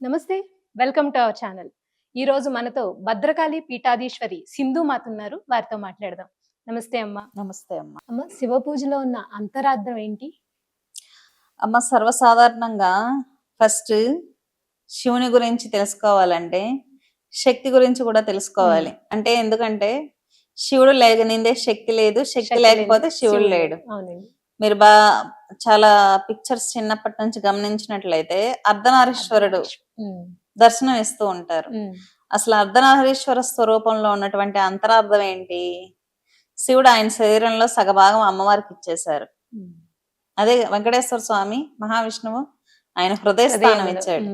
నమస్తే welcome to our channel. ఈ రోజు మనతో భద్రకాళి పీఠాధీశ్వరి సింధు మాత ఉన్నారు. వారితో మాట్లాడదాం. నమస్తే అమ్మ. నమస్తే అమ్మ. అమ్మ శివ పూజలో ఉన్న అంతరార్థం ఏంటి? అమ్మ సర్వసాధారణంగా ఫస్ట్ శివుని గురించి తెలుసుకోవాలంటే శక్తి గురించి కూడా తెలుసుకోవాలి. అంటే ఎందుకంటే శివుడు లేగనిందే శక్తి లేదు శక్తి లేకపోతే శివుడు లేడు. మీరు బా చాలా పిక్చర్స్ చిన్నప్పటి నుంచి గమనించినట్లయితే అర్ధనారీశ్వరుడు దర్శనం ఇస్తూ ఉంటారు. అసలు అర్ధనారీశ్వర స్వరూపంలో ఉన్నటువంటి అంతరార్థం ఏంటి? శివుడు ఆయన శరీరంలో సగభాగం అమ్మవారికి ఇచ్చేశారు. అదే వెంకటేశ్వర స్వామి మహావిష్ణువు ఆయన హృదయ స్థానం ఇచ్చాడు.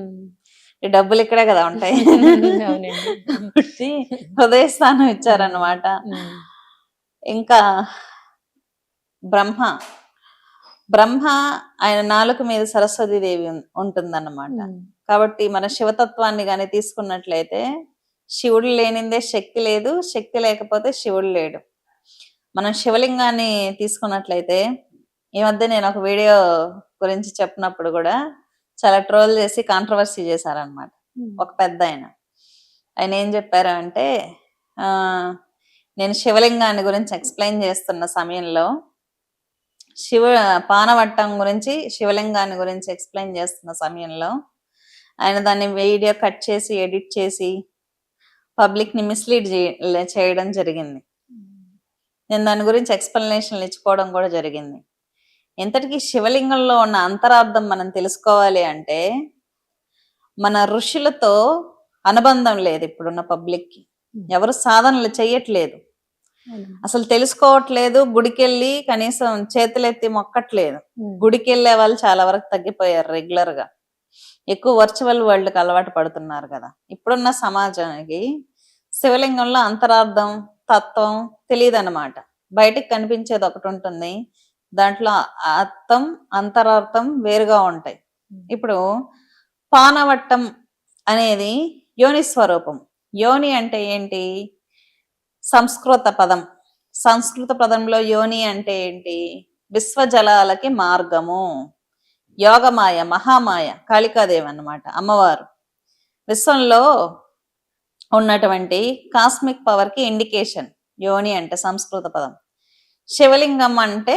ఈ డబ్బులు ఇక్కడే కదా ఉంటాయి. హృదయ స్థానం ఇచ్చారన్నమాట. ఉమ్, ఇంకా బ్రహ్మ బ్రహ్మ ఆయన నాలుక మీద సరస్వతి దేవి ఉంటుందన్నమాట. కాబట్టి మన శివతత్వాన్ని గాని తీసుకున్నట్లయితే శివుడు లేనిదే శక్తి లేదు శక్తి లేకపోతే శివుడు లేడు. మనం శివలింగాన్ని తీసుకున్నట్లయితే ఈ మధ్య నేను ఒక వీడియో గురించి చెప్పినప్పుడు కూడా చాలా ట్రోల్ చేసి కాంట్రవర్సీ చేశారనమాట. ఒక పెద్ద ఆయన. ఆయన ఏం చెప్పారు అంటే నేను శివలింగాన్ని గురించి ఎక్స్ప్లెయిన్ చేస్తున్న సమయంలో శివ పానవట్టం గురించి శివలింగాన్ని గురించి ఎక్స్ప్లెయిన్ చేస్తున్న సమయంలో ఆయన దాన్ని వీడియో కట్ చేసి ఎడిట్ చేసి పబ్లిక్ని మిస్లీడ్ చేయడం జరిగింది. నేను దాని గురించి ఎక్స్ప్లెనేషన్లు ఇచ్చుకోవడం కూడా జరిగింది. ఇంతటికీ శివలింగంలో ఉన్న అంతరార్థం మనం తెలుసుకోవాలి అంటే మన ఋషులతో అనుబంధం లేదు ఇప్పుడున్న పబ్లిక్కి ఎవరు సాధనలు చేయట్లేదు. అసలు తెలుసుకోవట్లేదు గుడికెళ్ళి కనీసం చేతులెత్తి మొక్కట్లేదు. ఉమ్, గుడికి వెళ్ళే వాళ్ళు చాలా వరకు తగ్గిపోయారు రెగ్యులర్గా ఎక్కువ వర్చువల్ వరల్డ్కి అలవాటు పడుతున్నారు కదా. ఇప్పుడున్న సమాజానికి శివలింగంలో అంతరార్థం తత్వం తెలియదు అనమాట బయటకు కనిపించేది ఒకటి ఉంటుంది. దాంట్లో అర్థం అంతరార్థం వేరుగా ఉంటాయి. ఇప్పుడు పానవట్టం అనేది యోని స్వరూపం. యోని అంటే ఏంటి? సంస్కృత పదం. సంస్కృత పదంలో యోని అంటే ఏంటి? విశ్వజలాలకి మార్గము. యోగమాయ మహామాయ కాళికాదేవి అన్నమాట అమ్మవారు. విశ్వంలో ఉన్నటువంటి కాస్మిక్ పవర్కి ఇండికేషన్ యోని అంటే సంస్కృత పదం. శివలింగం అంటే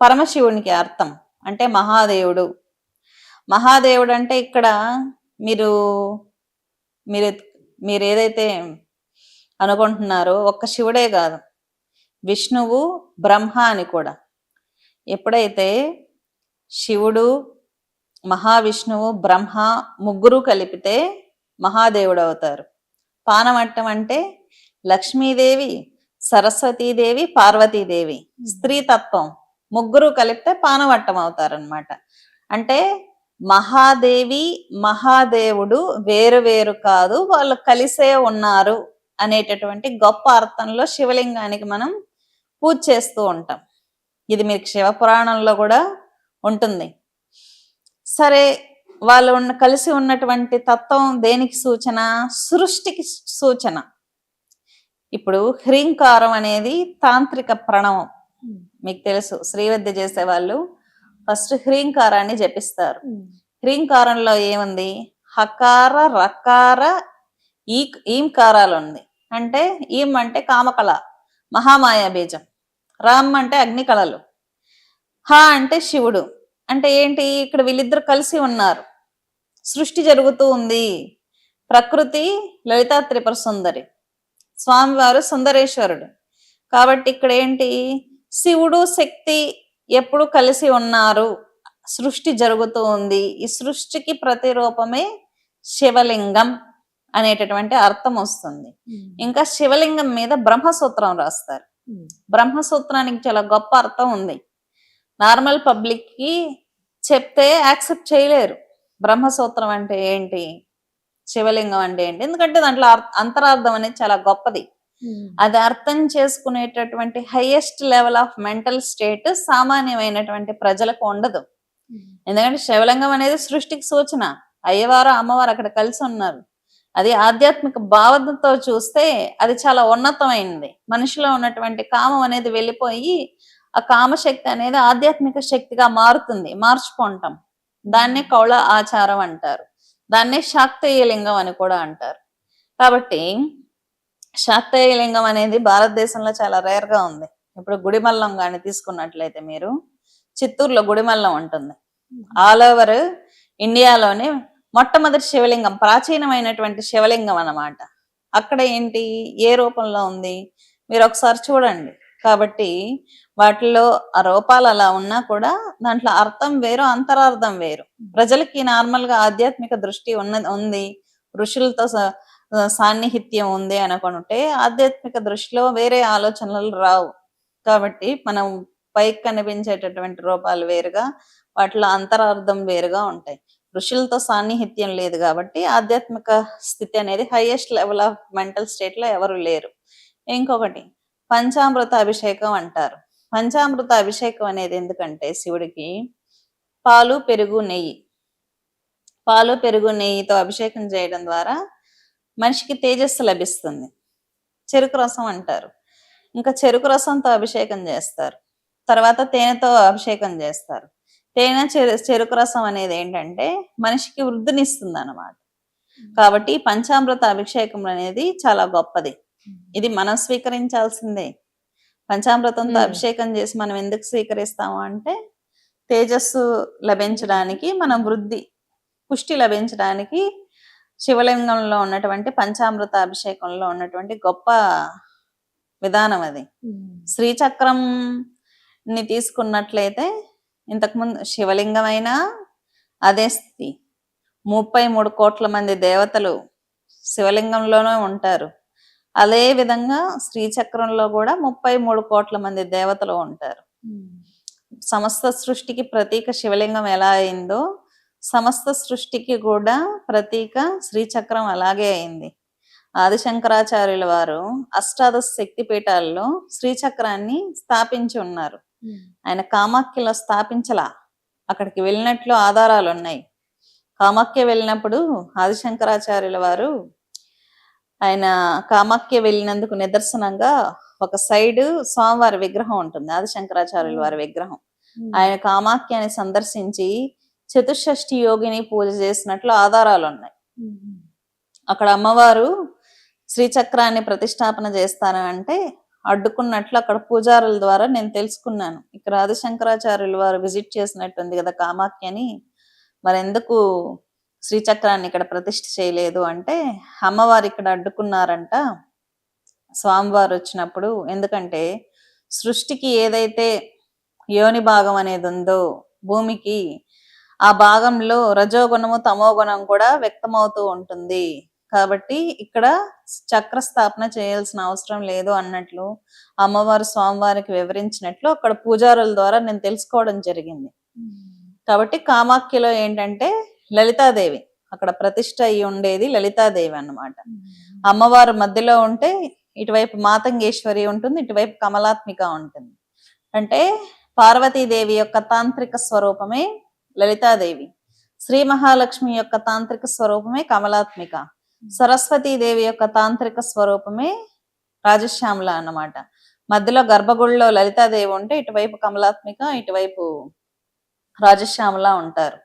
పరమశివునికి అర్థం అంటే మహాదేవుడు. మహాదేవుడు అంటే ఇక్కడ మీరు మీరు మీరు ఏదైతే అనుకుంటున్నారో. ఒక్క శివుడే కాదు. విష్ణువు బ్రహ్మ అని కూడా. ఎప్పుడైతే శివుడు మహావిష్ణువు బ్రహ్మ ముగ్గురు కలిపితే మహాదేవుడు అవుతారు. పానమట్టం అంటే లక్ష్మీదేవి సరస్వతీదేవి పార్వతీదేవి స్త్రీ తత్వం ముగ్గురు కలిపితే పానవట్టం అవుతారనమాట అంటే మహాదేవి మహాదేవుడు వేరు వేరు కాదు. వాళ్ళు కలిసే ఉన్నారు. అనేటటువంటి గొప్ప అర్థంలో శివలింగానికి మనం పూజ చేస్తూ ఉంటాం. ఇది మీకు శివ పురాణంలో కూడా ఉంటుంది. సరే వాళ్ళు ఉన్న కలిసి ఉన్నటువంటి తత్వం దేనికి సూచన? సృష్టికి సూచన. ఇప్పుడు హ్రీంకారం అనేది తాంత్రిక ప్రణవం. మీకు తెలుసు శ్రీవిద్య చేసే వాళ్ళు ఫస్ట్ హ్రీంకారాన్ని జపిస్తారు. హ్రీంకారంలో ఏముంది? హకార రకార ఈ ఈంకారాలు ఉంది. అంటే ఈమ్ అంటే కామకళ మహామాయ బీజం. రామ్ అంటే అగ్నికళలు. హ అంటే శివుడు. అంటే ఏంటి? ఇక్కడ వీళ్ళిద్దరు కలిసి ఉన్నారు. సృష్టి జరుగుతూ ఉంది. ప్రకృతి లలితా త్రిపుర సుందరి. స్వామివారు సుందరేశ్వరుడు. కాబట్టి ఇక్కడ ఏంటి? శివుడు శక్తి ఎప్పుడు కలిసి ఉన్నారు. సృష్టి జరుగుతూ ఉంది. ఈ సృష్టికి ప్రతిరూపమే శివలింగం. అనేటటువంటి అర్థం వస్తుంది. ఇంకా శివలింగం మీద బ్రహ్మసూత్రం రాస్తారు. బ్రహ్మసూత్రానికి చాలా గొప్ప అర్థం ఉంది. నార్మల్ పబ్లిక్కి చెప్తే యాక్సెప్ట్ చేయలేరు. బ్రహ్మసూత్రం అంటే ఏంటి? శివలింగం అంటే ఏంటి? ఎందుకంటే దాంట్లో అంతరార్థం అనేది చాలా గొప్పది. అది అర్థం చేసుకునేటటువంటి highest level of mental state సామాన్యమైనటువంటి ప్రజలకు ఉండదు. ఎందుకంటే శివలింగం అనేది సృష్టికి సూచన. అయ్యవారు అమ్మవారు అక్కడ కలిసి ఉన్నారు. అది ఆధ్యాత్మిక భావనతో చూస్తే అది చాలా ఉన్నతమైనది మనిషిలో ఉన్నటువంటి కామం అనేది వెళ్ళిపోయి ఆ కామశక్తి అనేది ఆధ్యాత్మిక శక్తిగా మారుతుంది మార్చుకుంటాం. దాన్నే కౌళ ఆచారం అంటారు. దాన్నే శాక్తేయ లింగం అని కూడా అంటారు. కాబట్టి శాక్తేయ లింగం అనేది భారతదేశంలో చాలా రేర్గా ఉంది. ఇప్పుడు గుడిమల్లం కానీ తీసుకున్నట్లయితే మీరు చిత్తూరులో గుడిమల్లం ఉంటుంది. ఆల్ ఓవర్ ఇండియాలోనే మొట్టమొదటి శివలింగం ప్రాచీనమైనటువంటి శివలింగం అన్నమాట. అక్కడ ఏంటి? ఏ రూపంలో ఉంది? మీరు ఒకసారి చూడండి. కాబట్టి వాటిలో ఆ రూపాలు అలా ఉన్నా కూడా దాంట్లో అర్థం వేరు అంతరార్థం వేరు. ప్రజలకి నార్మల్గా ఆధ్యాత్మిక దృష్టి ఉన్న ఉంది. ఋషులతో సాన్నిహిత్యం ఉంది అనుకుంటే ఆధ్యాత్మిక దృష్టిలో వేరే ఆలోచనలు రావు. కాబట్టి మనం పైకి కనిపించేటటువంటి రూపాలు వేరుగా వాటిలో అంతరార్థం వేరుగా ఉంటాయి. ఋషులతో సాన్నిహిత్యం లేదు కాబట్టి ఆధ్యాత్మిక స్థితి అనేది హైయెస్ట్ లెవెల్ ఆఫ్ మెంటల్ స్టేట్లో ఎవరు లేరు. ఇంకొకటి పంచామృత అభిషేకం అంటారు. పంచామృత అభిషేకం అనేది ఎందుకంటే శివుడికి పాలు పెరుగు నెయ్యి. పాలు పెరుగు నెయ్యితో అభిషేకం చేయడం ద్వారా మనిషికి తేజస్సు లభిస్తుంది. చెరుకు రసం అంటారు. ఇంకా చెరుకు రసంతో అభిషేకం చేస్తారు. తర్వాత తేనెతో అభిషేకం చేస్తారు. తేనె చెరు- చెరుకు రసం అనేది ఏంటంటే మనిషికి వృద్ధినిస్తుంది అన్నమాట కాబట్టి పంచామృత అభిషేకం అనేది చాలా గొప్పది. ఇది మనం స్వీకరించాల్సిందే. పంచామృతంతో. అభిషేకం చేసి మనం ఎందుకు స్వీకరిస్తాము అంటే తేజస్సు లభించడానికి మనం వృద్ధి పుష్టి లభించడానికి శివలింగంలో ఉన్నటువంటి పంచామృత అభిషేకంలో ఉన్నటువంటి గొప్ప విధానం అది. శ్రీచక్రం ని తీసుకున్నట్లయితే ఇంతకుముందు శివలింగమైనా? అదే స్థితి. ముప్పై మూడు కోట్ల మంది దేవతలు శివలింగంలోనే ఉంటారు. అదే విధంగా శ్రీచక్రంలో కూడా ముప్పై మూడు కోట్ల మంది దేవతలు ఉంటారు. సమస్త సృష్టికి ప్రతీక శివలింగం ఎలా అయిందో సమస్త సృష్టికి కూడా ప్రతీక శ్రీచక్రం అలాగే అయింది. ఆదిశంకరాచార్యుల వారు అష్టాదశ శక్తి పీఠాల్లో శ్రీచక్రాన్ని స్థాపించి ఉన్నారు. ఆయన కామాఖ్యలో స్థాపించలా. అక్కడికి వెళ్ళినట్లు ఆధారాలు ఉన్నాయి కామాఖ్య వెళ్ళినప్పుడు ఆదిశంకరాచార్యుల వారు ఆయన కామాఖ్య వెళ్ళినందుకు నిదర్శనంగా ఒక సైడ్ స్వామివారి విగ్రహం ఉంటుంది ఆదిశంకరాచార్యుల వారి విగ్రహం. ఆయన కామాఖ్యని సందర్శించి చతుషష్ఠి యోగిని పూజ చేసినట్లు ఆధారాలు ఉన్నాయి అక్కడ అమ్మవారు శ్రీచక్రాన్ని ప్రతిష్టాపన చేస్తాను అంటే అడ్డుకున్నట్లు అక్కడ పూజారుల ద్వారా నేను తెలుసుకున్నాను. ఇక్కడ ఆదిశంకరాచార్యులు వారు విజిట్ చేసినట్టుంది కదా కామాఖ్యని. మరి ఎందుకు శ్రీచక్రాన్ని ఇక్కడ ప్రతిష్ఠ చేయలేదు అంటే అమ్మవారు ఇక్కడ అడ్డుకున్నారంట. స్వామివారు వచ్చినప్పుడు ఎందుకంటే సృష్టికి ఏదైతే యోని భాగం అనేది ఉందో భూమికి ఆ భాగంలో రజోగుణము తమోగుణం కూడా వ్యక్తమవుతూ ఉంటుంది. కాబట్టి ఇక్కడ చక్ర స్థాపన చేయాల్సిన అవసరం లేదు అన్నట్లు అమ్మవారు స్వామివారికి వివరించినట్లు అక్కడ పూజారుల ద్వారా నేను తెలుసుకోవడం జరిగింది. కాబట్టి కామాఖ్యలో ఏంటంటే లలితాదేవి అక్కడ ప్రతిష్ట అయి ఉండేది లలితాదేవి అన్నమాట. అమ్మవారు మధ్యలో ఉంటే ఇటువైపు మాతంగేశ్వరి ఉంటుంది ఇటువైపు కమలాత్మిక ఉంటుంది. అంటే పార్వతీదేవి యొక్క తాంత్రిక స్వరూపమే లలితాదేవి శ్రీ మహాలక్ష్మి యొక్క తాంత్రిక స్వరూపమే కమలాత్మిక. సరస్వతీదేవి యొక్క తాంత్రిక స్వరూపమే రాజశ్యామల అన్నమాట. మధ్యలో గర్భగుడిలో లలితాదేవి ఉంటే ఇటువైపు కమలాత్మిక ఇటువైపు రాజశ్యామల ఉంటారు.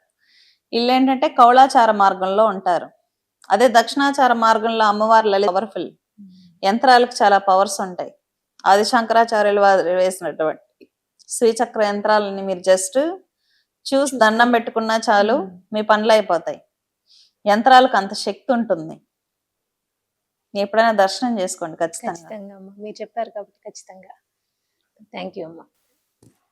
వీళ్ళు ఏంటంటే కౌళాచార మార్గంలో ఉంటారు. అదే దక్షిణాచార మార్గంలో అమ్మవారి లలిత పవర్ఫుల్. యంత్రాలకు చాలా పవర్స్ ఉంటాయి. ఆది శంకరాచార్యులు వారు వేసినటువంటి శ్రీచక్ర యంత్రాలని మీరు జస్ట్ చూసి దండం పెట్టుకున్నా చాలు మీ పనులు అయిపోతాయి. యంత్రాలకు అంత శక్తి ఉంటుంది. ఎప్పుడైనా దర్శనం చేసుకోండి ఖచ్చితంగా. అమ్మా. మీరు చెప్పారు కాబట్టి ఖచ్చితంగా. థ్యాంక్ యూ అమ్మా.